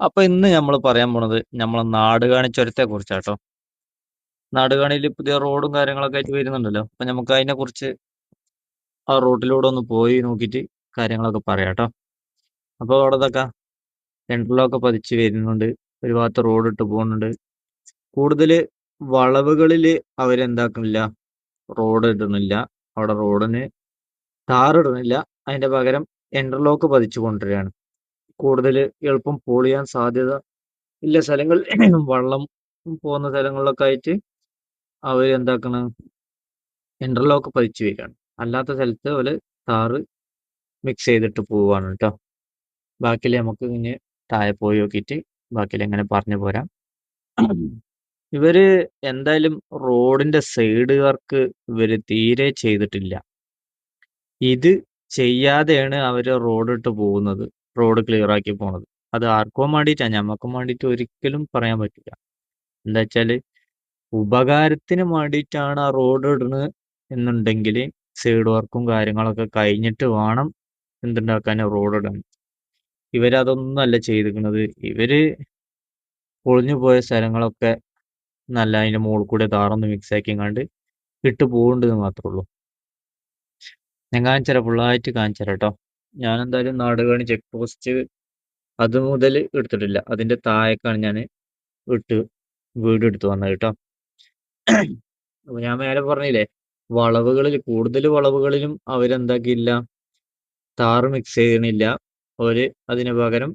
അപ്പൊ ഇന്ന് നമ്മൾ പറയാൻ പോണത് നമ്മളെ നാടുകാണി ചുരത്തെ കുറിച്ചാട്ടോ. നാടുകാണിയിൽ പുതിയ റോഡും കാര്യങ്ങളൊക്കെ ആയിട്ട് വരുന്നുണ്ടല്ലോ. അപ്പൊ നമുക്ക് അതിനെ കുറിച്ച് ആ റോഡിലൂടെ ഒന്ന് പോയി നോക്കിട്ട് കാര്യങ്ങളൊക്കെ പറയാട്ടോ. അപ്പൊ അവിടെ ഇതൊക്കെ സെൻട്രലൊക്കെ പതിച്ച് വരുന്നുണ്ട്. ഒരു ഭാഗത്ത് റോഡ് ഇട്ട് പോകുന്നുണ്ട്. കൂടുതൽ വളവുകളിൽ അവരെന്താക്കുന്നില്ല റോഡ് ഇടുന്നില്ല. അവിടെ റോഡിന് ടാർ ഇടുന്നില്ല. അതിന്റെ പകരം ഇന്റർലോക്ക് പതിച്ചു കൊണ്ടുവരികയാണ്. കൂടുതൽ എളുപ്പം പൊളിയാൻ സാധ്യത ഇല്ല. സ്ഥലങ്ങൾ വള്ളം പോകുന്ന സ്ഥലങ്ങളിലൊക്കെ ആയിട്ട് അവർ എന്താക്കണ്? ഇന്റർലോക്ക് പതിച്ചു വരികയാണ് അല്ലാത്ത സ്ഥലത്ത് അവർ താറ് മിക്സ് ചെയ്തിട്ട് പോവുകയാണ് കേട്ടോ ബാക്കിൽ നമുക്ക് ഇനി താഴെ പോയി നോക്കിയിട്ട് ബാക്കിൽ എങ്ങനെ പറഞ്ഞു പോരാം. ഇവർ എന്തായാലും റോഡിന്റെ സൈഡ് വർക്ക് ഇവർ തീരെ ചെയ്തിട്ടില്ല. ഇത് ചെയ്യാതെയാണ് അവർ റോഡിട്ട് പോകുന്നത്. റോഡ് ക്ലിയർ ആക്കി പോണത്. അത് ആർക്കോ വേണ്ടിയിട്ടാണ് ഞമ്മക്കും വേണ്ടിയിട്ട് ഒരിക്കലും പറയാൻ പറ്റില്ല എന്താ വെച്ചാൽ ഉപകാരത്തിന് വേണ്ടിയിട്ടാണ് ആ റോഡ് ഇടുന്നത് എന്നുണ്ടെങ്കിൽ സൈഡ് വർക്കും കാര്യങ്ങളൊക്കെ കഴിഞ്ഞിട്ട് വേണം എന്തുണ്ടാക്കാൻ റോഡ് ഇടാൻ. ഇവരതൊന്നും അല്ല ചെയ്തിരിക്കുന്നത് ഇവർ പൊളിഞ്ഞു പോയ സ്ഥലങ്ങളൊക്കെ നല്ല അതിന്റെ മുകളിൽ കൂടെ താറൊന്ന് മിക്സ് കണ്ട് ഇട്ട് പോകേണ്ടത് മാത്രമേ ഉള്ളൂ. ഞാൻ കാണിച്ചുതരാം ഫുള്ളായിട്ട് കാണിച്ചുതരാം കേട്ടോ ഞാൻ എന്തായാലും നാടുകാണി ചെക്ക് പോസ്റ്റ് അത് മുതൽ എടുത്തിട്ടില്ല. അതിന്റെ താഴേക്കാണ് ഞാൻ ഇട്ട് വീട് എടുത്ത് വന്നത് കേട്ടോ. അപ്പൊ ഞാൻ മേലെ പറഞ്ഞില്ലേ വളവുകളിൽ കൂടുതൽ വളവുകളിലും അവരെന്താക്കിയില്ല താറ് മിക്സ് ചെയ്യണില്ല. അവർ അതിന് പകരം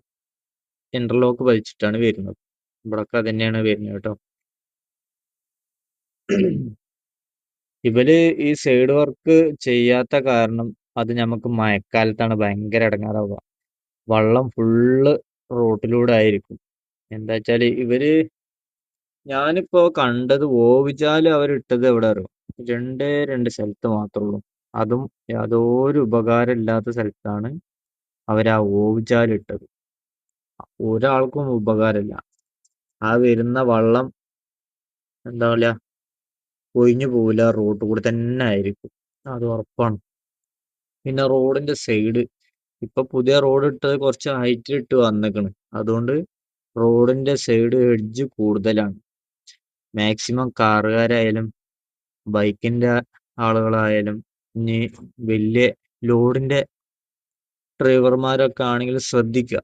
ഇന്റർലോക്ക് വലിച്ചിട്ടാണ് വരുന്നത്. ഇവിടൊക്കെ തന്നെയാണ് വരുന്നത് കേട്ടോ. ഇവർ ഈ സൈഡ് വർക്ക് ചെയ്യാത്ത കാരണം അത് നമുക്ക് മഴക്കാലത്താണ് ഭയങ്കര ഇടങ്ങാറാവുക വള്ളം ഫുള്ള് റോട്ടിലൂടെ ആയിരിക്കും. എന്താ വെച്ചാൽ ഇവർ ഞാനിപ്പോ കണ്ടത് ഓവിചാൽ അവരിട്ടത് എവിടെ അറിയോ രണ്ടേ രണ്ട് സ്ഥലത്ത് മാത്രമുള്ളൂ അതും യാതൊരു ഉപകാരം ഇല്ലാത്ത സ്ഥലത്താണ് അവരാ ഓവിചാൽ ഇട്ടത്. ഒരാൾക്കും ഉപകാരമില്ല. ആ വരുന്ന വള്ളം എന്താ പറയാ ഒഴിഞ്ഞു പോവില്ല റോഡ് കൂടെ തന്നെ ആയിരിക്കും. അത് ഉറപ്പാണ്. പിന്നെ റോഡിന്റെ സൈഡ്. ഇപ്പൊ പുതിയ റോഡ് ഇട്ടത് കുറച്ച് ഹൈറ്റിൽ ഇട്ട് വന്നേക്കണ്. അതുകൊണ്ട് റോഡിന്റെ സൈഡ് എഡ്ജ് കൂടുതലാണ്. മാക്സിമം കാറുകാരായാലും ബൈക്കിന്റെ ആളുകളായാലും ഇനി വലിയ ലോഡിന്റെ ഡ്രൈവർമാരൊക്കെ ആണെങ്കിൽ ശ്രദ്ധിക്കുക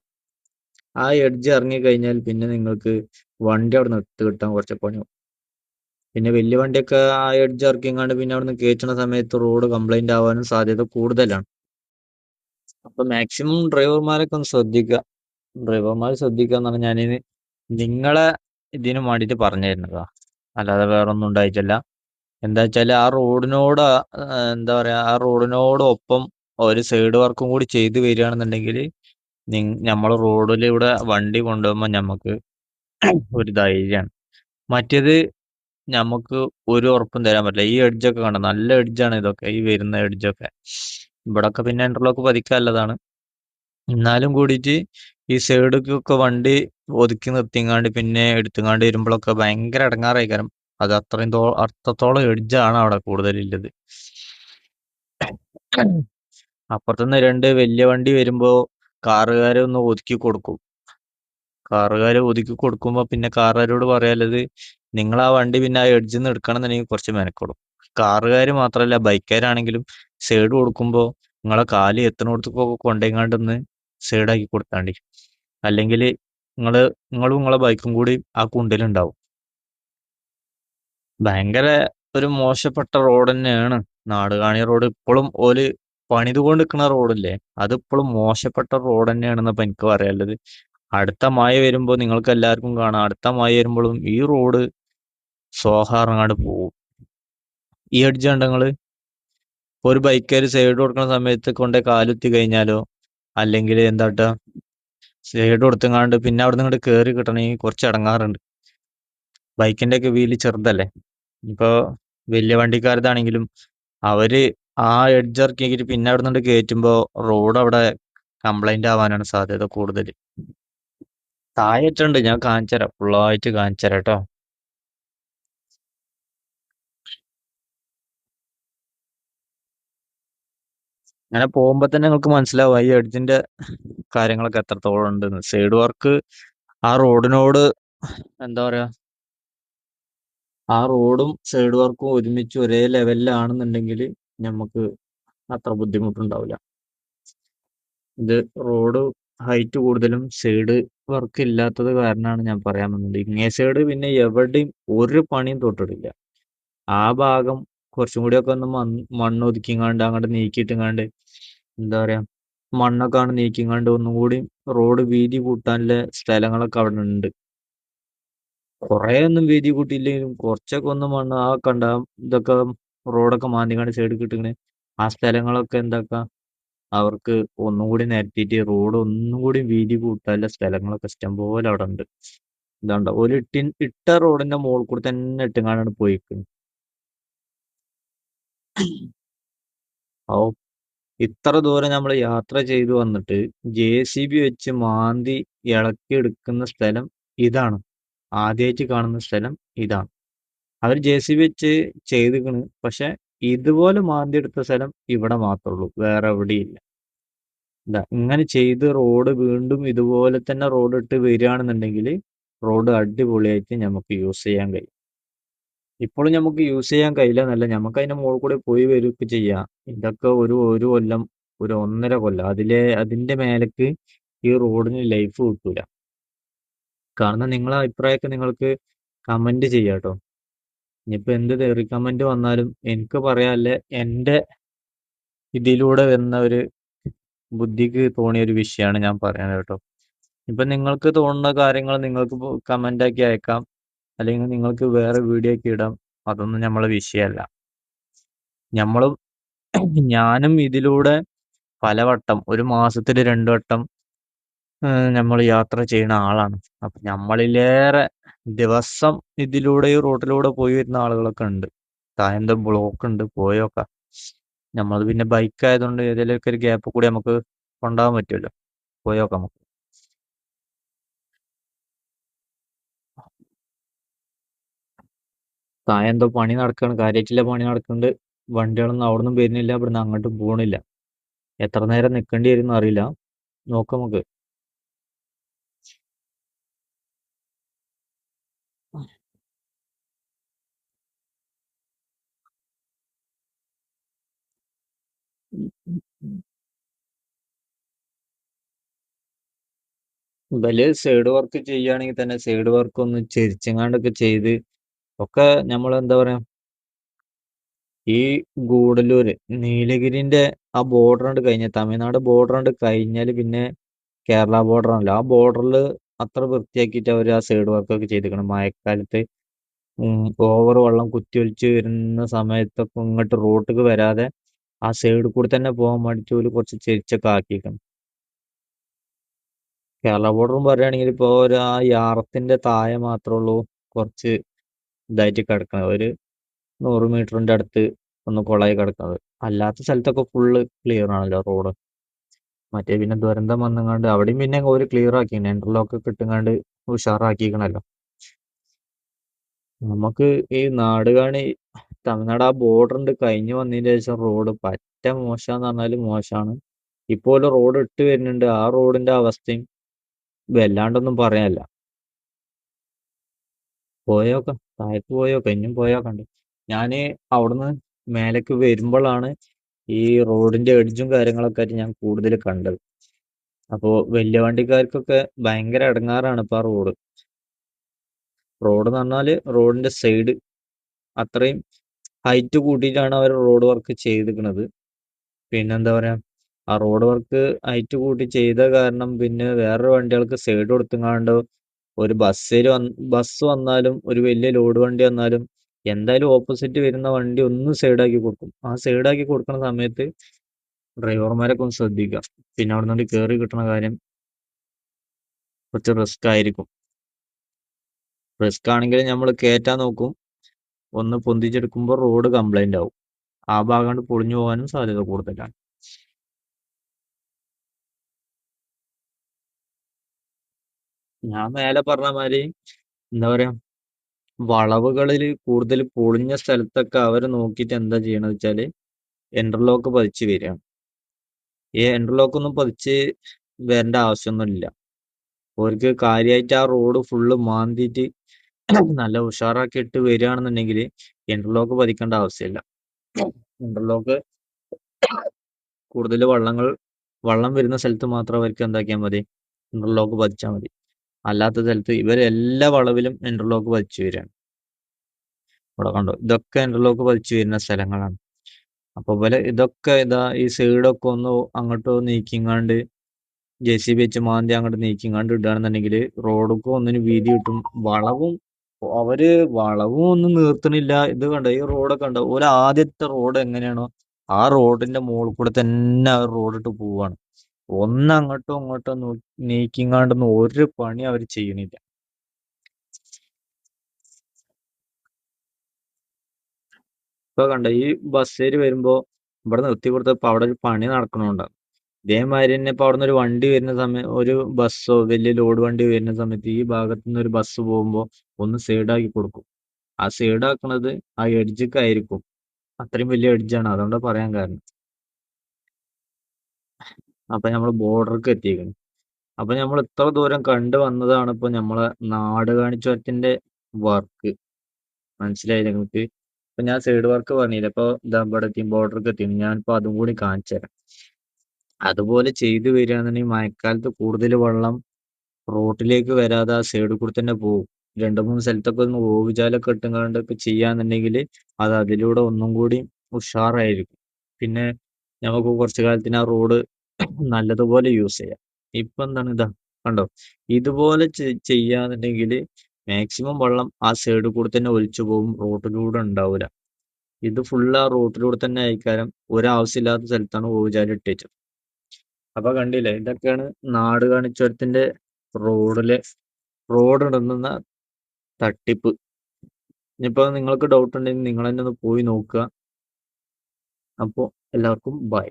ആ എഡ്ജ് ഇറങ്ങി കഴിഞ്ഞാൽ പിന്നെ നിങ്ങൾക്ക് വണ്ടി അവിടെ നിർത്തി കിട്ടാൻ കുറച്ച് പണിയാവും. പിന്നെ വലിയ വണ്ടിയൊക്കെ ആ എഡ്ജ് ഇറക്കിങ്ങാണ്ട് പിന്നെ അവിടുന്ന് കേറ്റണ സമയത്ത് റോഡ് കംപ്ലൈന്റ് ആവാനും സാധ്യത കൂടുതലാണ്. അപ്പൊ മാക്സിമം ഡ്രൈവർമാരൊക്കെ ഒന്ന് ശ്രദ്ധിക്കുക ഡ്രൈവർമാർ ശ്രദ്ധിക്കുക എന്നാണ് ഞാനിത് നിങ്ങളെ ഇതിനു വേണ്ടിയിട്ട് പറഞ്ഞു തരുന്നതാ അല്ലാതെ വേറെ ഒന്നും ഉണ്ടായിട്ടല്ല. എന്താ വെച്ചാൽ ആ റോഡിനോട് എന്താ പറയാ ആ റോഡിനോടൊപ്പം ഒരു സൈഡ് വർക്കും കൂടി ചെയ്തു വരികയാണെന്നുണ്ടെങ്കിൽ നമ്മൾ റോഡിലൂടെ വണ്ടി കൊണ്ടുപോകുമ്പോൾ നമുക്ക് ഒരു ധൈര്യമാണ് മറ്റേത് നമുക്ക് ഒരു ഉറപ്പും തരാൻ പറ്റില്ല. ഈ എഡ്ജൊക്കെ കണ്ട? നല്ല എഡ്ജാണ് ഇതൊക്കെ ഈ വരുന്ന എഡ്ജൊക്കെ ഇവിടൊക്കെ പിന്നെ ഇന്റർലോക്ക് പതിക്കാനുള്ളതാണ് എന്നാലും കൂടിയിട്ട് ഈ സൈഡിലൊക്കെ വണ്ടി ഒതുക്കി നിർത്തിങ്ങാണ്ട് പിന്നെ എടുത്തുങ്ങാണ്ട് വരുമ്പോഴൊക്കെ ഭയങ്കര ഇടങ്ങാറായി. കാരണം അത് അത്രയും തോ അർത്ഥത്തോളം എഡ്ജാണ് അവിടെ കൂടുതലുള്ളത് അപ്പുറത്തുനിന്ന് രണ്ട് വലിയ വണ്ടി വരുമ്പോ കാറുകാരെ ഒന്ന് ഒതുക്കി കൊടുക്കും. കാറുകാരെ ഒതുക്കി കൊടുക്കുമ്പോ പിന്നെ കാറുകാരോട് പറയാനുള്ളത് നിങ്ങൾ ആ വണ്ടി പിന്നെ ആ എഡ്ജിൽ നിന്ന് എടുക്കണം എന്നുണ്ടെങ്കിൽ കുറച്ച് മെനക്കെടും. കാറുകാർ മാത്രമല്ല ബൈക്കുകാരാണെങ്കിലും സൈഡ് കൊടുക്കുമ്പോൾ നിങ്ങളെ കാൽ എത്തണോടത്തൊക്കെ സൈഡ് സൈഡാക്കി കൊടുത്താണ്ടി. അല്ലെങ്കിൽ നിങ്ങൾ നിങ്ങളും നിങ്ങളെ ബൈക്കും കൂടി ആ കുണ്ടിലുണ്ടാവും. ഭയങ്കര ഒരു മോശപ്പെട്ട റോഡ് തന്നെയാണ്. നാടുകാണി റോഡ് ഇപ്പോഴും ഓൽ പണിതുകൊണ്ട് നിൽക്കുന്ന റോഡില്ലേ അതിപ്പോഴും മോശപ്പെട്ട റോഡ് തന്നെയാണെന്നപ്പോൾ എനിക്ക് പറയാനുള്ളത്. അടുത്ത മായ വരുമ്പോൾ നിങ്ങൾക്ക് എല്ലാവർക്കും കാണാം. അടുത്ത മായ വരുമ്പോഴും ഈ റോഡ് സോഹാറങ്ങാണ്ട് പോവും. ഈ എഡ്ജ് കണ്ട ഇപ്പൊ ഒരു ബൈക്കാര് സൈഡ് കൊടുക്കുന്ന സമയത്ത് കൊണ്ടേ കാലുത്തി കഴിഞ്ഞാലോ? അല്ലെങ്കിൽ എന്താട്ടാ? സൈഡ് കൊടുത്തങ്ങാണ്ട് പിന്നെ അവിടെ നിന്ന് കയറി കിട്ടണമെങ്കിൽ കുറച്ച് ഇടങ്ങാറുണ്ട് ബൈക്കിന്റെ ഒക്കെ വീൽ ചെറുതല്ലേ? ഇപ്പൊ വലിയ വണ്ടിക്കാരതാണെങ്കിലും അവർ ആ എഡ്ജ് ഇറക്കിയിട്ട് പിന്നെ അവിടെ നിന്ന് കയറ്റുമ്പോ റോഡ് അവിടെ കംപ്ലൈന്റ് ആവാനാണ് സാധ്യത കൂടുതൽ താഴെട്ടുണ്ട് ഞാൻ കാണിച്ചുതരാം ഫുള്ളായിട്ട് കാണിച്ചുതരാം കേട്ടോ അങ്ങനെ പോകുമ്പോ തന്നെ നിങ്ങൾക്ക് മനസ്സിലാവും ഈ എഡ്ജിന്റെ കാര്യങ്ങളൊക്കെ എത്രത്തോളം ഉണ്ടെന്ന്. സൈഡ് വർക്ക് ആ റോഡിനോട് എന്താ പറയാ? ആ റോഡും സൈഡ് വർക്കും ഒരുമിച്ച് ഒരേ ലെവലിലാണെന്നുണ്ടെങ്കിൽ നമുക്ക് അത്ര ബുദ്ധിമുട്ടുണ്ടാവില്ല. ഇത് റോഡ് ഹൈറ്റ് കൂടുതലും സൈഡ് വർക്ക് ഇല്ലാത്തത് കാരണമാണ് ഞാൻ പറയാൻ വന്നത്. ഇങ്ങേ സൈഡ് പിന്നെ എവിടെയും ഒരു പണിയും തൊട്ടിട്ടില്ല. ആ ഭാഗം കുറച്ചും കൂടി ഒക്കെ ഒന്ന് മണ്ണ് ഒതുക്കിങ്ങാണ്ട് അങ്ങോട്ട് നീക്കിയിട്ടുങ്ങാണ്ട് എന്താ പറയാ മണ്ണൊക്കെ ആണ് നീക്കിങ്ങാണ്ട് ഒന്നും കൂടി റോഡ് വീതി കൂട്ടാനുള്ള സ്ഥലങ്ങളൊക്കെ അവിടെ ഉണ്ട്. കൊറേ ഒന്നും വീതി കൂട്ടിയില്ലെങ്കിലും കുറച്ചൊക്കെ ഒന്ന് മണ്ണ് ആ കണ്ട ഇതൊക്കെ റോഡൊക്കെ മാന്തിങ്ങാണ്ട് സൈഡിൽ കിട്ടുകയാണ് ആ സ്ഥലങ്ങളൊക്കെ എന്താക്കാ അവർക്ക് ഒന്നും കൂടി നിരത്തിയിട്ട് റോഡ് ഒന്നും കൂടി വീതി കൂട്ടാനുള്ള സ്ഥലങ്ങളൊക്കെ ഇഷ്ടം പോലെ അവിടെ ഉണ്ട്. ഇതാണ്ടോ ഒരു ഇട്ടിൻ ഇട്ട റോഡിന്റെ മുകളിൽ കൂടി തന്നെ ഇട്ടുങ്ങാണ്ടാണ് പോയിക്കുന്നത് ഓ ഇത്ര ദൂരം നമ്മൾ യാത്ര ചെയ്തു വന്നിട്ട് ജെ സി ബി വെച്ച് മാന്തി ഇളക്കി എടുക്കുന്ന സ്ഥലം ഇതാണ്. ആദ്യമായിട്ട് കാണുന്ന സ്ഥലം ഇതാണ്. അവർ ജെ സി ബി വെച്ച് ചെയ്തിക്കണ് പക്ഷെ ഇതുപോലെ മാന്തി എടുത്ത സ്ഥലം ഇവിടെ മാത്രേ ഉള്ളൂ വേറെ എവിടെയില്ല. എന്താ ഇങ്ങനെ ചെയ്ത് റോഡ് വീണ്ടും ഇതുപോലെ തന്നെ റോഡ് ഇട്ട് വരികയാണെന്നുണ്ടെങ്കിൽ റോഡ് അടിപൊളിയായിട്ട് നമുക്ക് യൂസ് ചെയ്യാൻ കഴിയും. ഇപ്പോഴും നമുക്ക് യൂസ് ചെയ്യാൻ കഴിയില്ല എന്നല്ല. നമുക്ക് അതിന്റെ മുകളിൽ കൂടെ പോയി വരിക ചെയ്യാം. ഇതൊക്കെ ഒരു ഒരു കൊല്ലം ഒരു ഒന്നര കൊല്ലം അതിലെ അതിന്റെ മേലേക്ക് ഈ റോഡിന് ലൈഫ് കിട്ടൂല. കാരണം നിങ്ങളെ അഭിപ്രായമൊക്കെ നിങ്ങൾക്ക് കമന്റ് ചെയ്യാട്ടോ. ഇനിയിപ്പോ എന്ത് തെറി കമന്റ് വന്നാലും എനിക്ക് പറയാല്ല എന്റെ ഇതിലൂടെ വന്ന ഒരു ബുദ്ധിക്ക് തോന്നിയ ഒരു വിഷയമാണ് ഞാൻ പറയുന്നത് കേട്ടോ. ഇപ്പൊ നിങ്ങൾക്ക് തോന്നുന്ന കാര്യങ്ങൾ നിങ്ങൾക്ക് കമന്റ് ആക്കി അയക്കാം. അല്ലെങ്കിൽ നിങ്ങൾക്ക് വേറെ വീഡിയോ ഒക്കെ ഇടാം. അതൊന്നും നമ്മളെ വിഷയമല്ല. നമ്മളും ഞാനും ഇതിലൂടെ പലവട്ടം ഒരു മാസത്തിൽ രണ്ടു വട്ടം നമ്മൾ യാത്ര ചെയ്യുന്ന ആളാണ്. അപ്പൊ നമ്മളിലേറെ ദിവസം ഇതിലൂടെ ഈ റോട്ടിലൂടെ പോയി വരുന്ന ആളുകളൊക്കെ ഉണ്ട്. താഴെ ബ്ലോക്ക് ഉണ്ട് പോയൊക്കെ നമ്മൾ പിന്നെ ബൈക്ക് ആയതുകൊണ്ട് ഏതെങ്കിലുമൊക്കെ ഒരു ഗ്യാപ്പ് കൂടി നമുക്ക് കൊണ്ടുപോകാൻ പറ്റുമല്ലോ. പോയൊക്കെ നമുക്ക്. താഴെ എന്തോ പണി നടക്കുകയാണ് കാര്യമായിട്ടുള്ള പണി നടക്കുന്നുണ്ട് വണ്ടികളൊന്നും അവിടെ നിന്നും വരുന്നില്ല ഇവിടുന്ന് അങ്ങോട്ടും പോകണില്ല എത്ര നേരം നിൽക്കേണ്ടി വരും അറിയില്ല. നോക്ക നമുക്ക്. വലിയ സൈഡ് വർക്ക് ചെയ്യുകയാണെങ്കിൽ തന്നെ സൈഡ് വർക്ക് ഒന്ന് ചെരിച്ചങ്ങാണ്ടൊക്കെ ചെയ്ത് ഒക്കെ നമ്മൾ എന്താ പറയാ ഈ ഗൂഡല്ലൂര് നീലഗിരിന്റെ ആ ബോർഡർ ഉണ്ട് കഴിഞ്ഞ തമിഴ്നാട് ബോർഡർ ഉണ്ട് കഴിഞ്ഞാൽ പിന്നെ കേരള ബോർഡർ ആണല്ലോ. ആ ബോർഡറിൽ അത്ര വൃത്തിയാക്കിയിട്ട് അവർ ആ സൈഡ് വർക്കൊക്കെ ചെയ്തിരിക്കണം. മഴക്കാലത്ത് ഓവർ വെള്ളം കുത്തിയൊലിച്ച് വരുന്ന സമയത്തൊക്കെ ഇങ്ങോട്ട് റോട്ടിക്ക് വരാതെ ആ സൈഡ് കൂടി തന്നെ പോകാൻ വേണ്ടിയിട്ട് ഒരു കുറച്ച് ചെരിച്ചൊക്കെ ആക്കിയിരിക്കണം. കേരള ബോർഡറും പറയുകയാണെങ്കിൽ ഇപ്പോൾ ഒരു ആ യാറത്തിന്റെ താഴെ മാത്രമേ ഉള്ളൂ കുറച്ച് ഇതായിട്ട് കിടക്കുന്നത്. ഒരു നൂറ് മീറ്ററിന്റെ അടുത്ത് ഒന്ന് കുളമായി കിടക്കുന്നത്. അല്ലാത്ത സ്ഥലത്തൊക്കെ ഫുള്ള് ക്ലിയർ ആണല്ലോ റോഡ് മറ്റേ പിന്നെ ദുരന്തം വന്നങ്ങാണ്ട് അവിടെയും പിന്നെ ഒരു ക്ലിയർ ആക്കി. ഇന്റർലോക്ക് കിട്ടുങ്ങാണ്ട് ഉഷാറാക്കിക്കണല്ലോ നമുക്ക് ഈ നാട് കാണി തമിഴ്നാട് ആ ബോർഡർ ഉണ്ട് കഴിഞ്ഞു വന്നതിന് ശേഷം റോഡ് പറ്റ മോശാന്ന് പറഞ്ഞാൽ മോശമാണ് ഇപ്പോൾ റോഡ് ഇട്ട് വരുന്നുണ്ട്. ആ റോഡിന്റെ അവസ്ഥയും വല്ലാണ്ടൊന്നും പറയാനല്ല. പോയോക്കാം താഴേക്ക് പോയോക്കാം ഇനിയും പോയോക്കണ്ട് ഞാൻ അവിടുന്ന് മേലേക്ക് വരുമ്പോഴാണ് ഈ റോഡിന്റെ എഡ്ജും കാര്യങ്ങളൊക്കെ ആയിട്ട് ഞാൻ കൂടുതൽ കണ്ടത്. അപ്പോ വലിയ വണ്ടിക്കാർക്കൊക്കെ ഭയങ്കര ഇടങ്ങാറാണ് ഇപ്പൊ ആ റോഡ്. റോഡ് എന്ന് പറഞ്ഞാൽ റോഡിന്റെ സൈഡ് അത്രയും ഹൈറ്റ് കൂട്ടിയിട്ടാണ് അവർ റോഡ് വർക്ക് ചെയ്തിരിക്കുന്നത്. പിന്നെന്താ പറയാ ആ റോഡ് വർക്ക് ഹൈറ്റ് കൂട്ടി ചെയ്ത കാരണം പിന്നെ വേറൊരു വണ്ടികൾക്ക് സൈഡ് കൊടുത്തുങ്ങാണ്ട് ഒരു ബസ്സിൽ ബസ് വന്നാലും ഒരു വലിയ ലോഡ് വണ്ടി വന്നാലും എന്തായാലും ഓപ്പോസിറ്റ് വരുന്ന വണ്ടി ഒന്ന് സൈഡാക്കി കൊടുക്കും. ആ സൈഡാക്കി കൊടുക്കുന്ന സമയത്ത് ഡ്രൈവർമാരൊക്കെ ഒന്ന് ശ്രദ്ധിക്കുക. പിന്നെ അവിടെ നിന്ന് കയറി കിട്ടുന്ന കാര്യം കുറച്ച് റിസ്ക് ആയിരിക്കും. റിസ്ക് ആണെങ്കിൽ നമ്മൾ കയറ്റാൻ നോക്കും. ഒന്ന് പൊന്തിച്ചെടുക്കുമ്പോൾ റോഡ് കംപ്ലൈന്റ് ആവും. ആ ഭാഗം പൊളിഞ്ഞു പോകാനും സാധ്യത കൂടുതലാണ്. ഞാൻ മേലെ പറഞ്ഞ മാതിരി എന്താ പറയാ വളവുകളിൽ കൂടുതൽ പൊളിഞ്ഞ സ്ഥലത്തൊക്കെ അവർ നോക്കിയിട്ട് എന്താ ചെയ്യണത് വെച്ചാൽ എൻട്രലോക്ക് പതിച്ച് വരികയാണ് ഈ എൻട്രലോക്ക് ഒന്നും പതിച്ച് വരേണ്ട ആവശ്യമൊന്നുമില്ല. അവർക്ക് കാര്യമായിട്ട് ആ റോഡ് ഫുള്ള് മാന്തിയിട്ട് നല്ല ഉഷാറാക്കി ഇട്ട് വരികയാണെന്നുണ്ടെങ്കിൽ ഇന്റർലോക്ക് പതിക്കേണ്ട ആവശ്യമില്ല. ഇന്റർലോക്ക് കൂടുതൽ വള്ളങ്ങൾ വള്ളം വരുന്ന സ്ഥലത്ത് മാത്രം അവർക്ക് എന്താക്കിയാൽ മതി. ഇന്റർലോക്ക് പതിച്ചാൽ മതി. അല്ലാത്ത സ്ഥലത്ത് ഇവർ എല്ലാ വളവിലും ഇന്റർലോക്ക് പതിച്ചു വരികയാണ്. ഇവിടെ കണ്ടോ? ഇതൊക്കെ ഇന്റർലോക്ക് പതിച്ചു വരുന്ന സ്ഥലങ്ങളാണ്. അപ്പൊ ഇവരെ ഇതൊക്കെ ഇതാ ഈ സൈഡൊക്കെ ഒന്ന് അങ്ങോട്ടോ നീക്കിങ്ങാണ്ട് ജെ സി ബി വെച്ച് മാന്തി അങ്ങോട്ട് നീക്കിങ്ങാണ്ട് ഇടുകയാണെന്നുണ്ടെങ്കിൽ റോഡൊക്കെ ഒന്നിന് വീതി കിട്ടും. വളവും അവർ വളവും ഒന്നും നിർത്തണില്ല. ഇത് കണ്ടോ? ഈ റോഡൊക്കെ കണ്ടോ? ഒരു ആദ്യത്തെ റോഡ് എങ്ങനെയാണോ ആ റോഡിന്റെ മുകളിൽ കൂടെ തന്നെ ആ റോഡിട്ട് പോവാണ്. ഒന്ന് അങ്ങോട്ടും ഇങ്ങോട്ടോ നീക്കിങ്ങാണ്ടൊന്നും ഒരു പണി അവർ ചെയ്യണില്ല ഇപ്പൊ കണ്ട ഈ ബസ്സേര് വരുമ്പോ ഇവിടെ നിർത്തി കൊടുത്തപ്പോ അവിടെ ഒരു പണി നടക്കണുണ്ടാവും ഇതേമാതിരി തന്നെ ഇപ്പൊ അവിടെ നിന്ന് ഒരു വണ്ടി വരുന്ന സമയം ഒരു ബസ്സോ വലിയ ലോഡ് വണ്ടി വരുന്ന സമയത്ത് ഈ ഭാഗത്തു നിന്ന് ഒരു ബസ് പോകുമ്പോ ഒന്ന് സൈഡാക്കി കൊടുക്കും. ആ സൈഡാക്കണത് ആ എഡ്ജൊക്കെ അത്രയും വലിയ എഡ്ജാണ്. അതുകൊണ്ടാ പറയാൻ കാരണം. അപ്പൊ നമ്മൾ ബോർഡർക്ക് എത്തിയിരിക്കുന്നു അപ്പൊ നമ്മൾ ഇത്ര ദൂരം കണ്ടു വന്നതാണ് ഇപ്പൊ നമ്മളെ നാട് കാണിച്ചോരത്തിന്റെ വർക്ക് മനസ്സിലായില്ലേ നിങ്ങൾക്ക് ഇപ്പൊ ഞാൻ സൈഡ് വർക്ക് പറഞ്ഞില്ല? ഇപ്പൊ ഇതാ ഇവിടെ എത്തി ബോർഡർക്ക് എത്തി ഞാനിപ്പോ അതും കൂടി കാണിച്ചു തരാം. അതുപോലെ ചെയ്തു വരികയാണെന്നുണ്ടെങ്കിൽ മഴക്കാലത്ത് കൂടുതൽ വെള്ളം റോട്ടിലേക്ക് വരാതെ ആ സൈഡിൽ കൂടി തന്നെ പോകും. രണ്ട് മൂന്ന് സ്ഥലത്തൊക്കെ ഒന്ന് ഓവുചാലൊക്കെ ഇട്ടുകൊണ്ടൊക്കെ ചെയ്യാന്നുണ്ടെങ്കിൽ അത് അതിലൂടെ ഒന്നും കൂടി ഉഷാറായിരിക്കും. പിന്നെ നമുക്ക് കുറച്ചു കാലത്തിന് ആ റോഡ് നല്ലതുപോലെ യൂസ് ചെയ്യാം. ഇപ്പൊ എന്താണ് ഇതാ കണ്ടോ? ഇതുപോലെ ചെയ്യാന്നുണ്ടെങ്കിൽ മാക്സിമം വെള്ളം ആ സൈഡിൽ കൂടെ തന്നെ ഒലിച്ചു പോകും റോട്ടിലൂടെ ഉണ്ടാവില്ല ഇത് ഫുള്ള് ആ റോട്ടിലൂടെ തന്നെ ആയിക്കാരം ഒരാവശ്യമില്ലാത്ത സ്ഥലത്താണ് ഓവുചാൽ ഇട്ടേച്ചത്. അപ്പൊ കണ്ടില്ലേ ഇതൊക്കെയാണ് നാട് കാണിച്ചോരത്തിന്റെ റോഡിലെ റോഡ് ഇടുന്ന തട്ടിപ്പ്. ഇനിയിപ്പോ നിങ്ങൾക്ക് ഡൗട്ട് ഉണ്ടെങ്കിൽ നിങ്ങൾ തന്നെ ഒന്ന് പോയി നോക്കുക. അപ്പോ എല്ലാവർക്കും ബൈ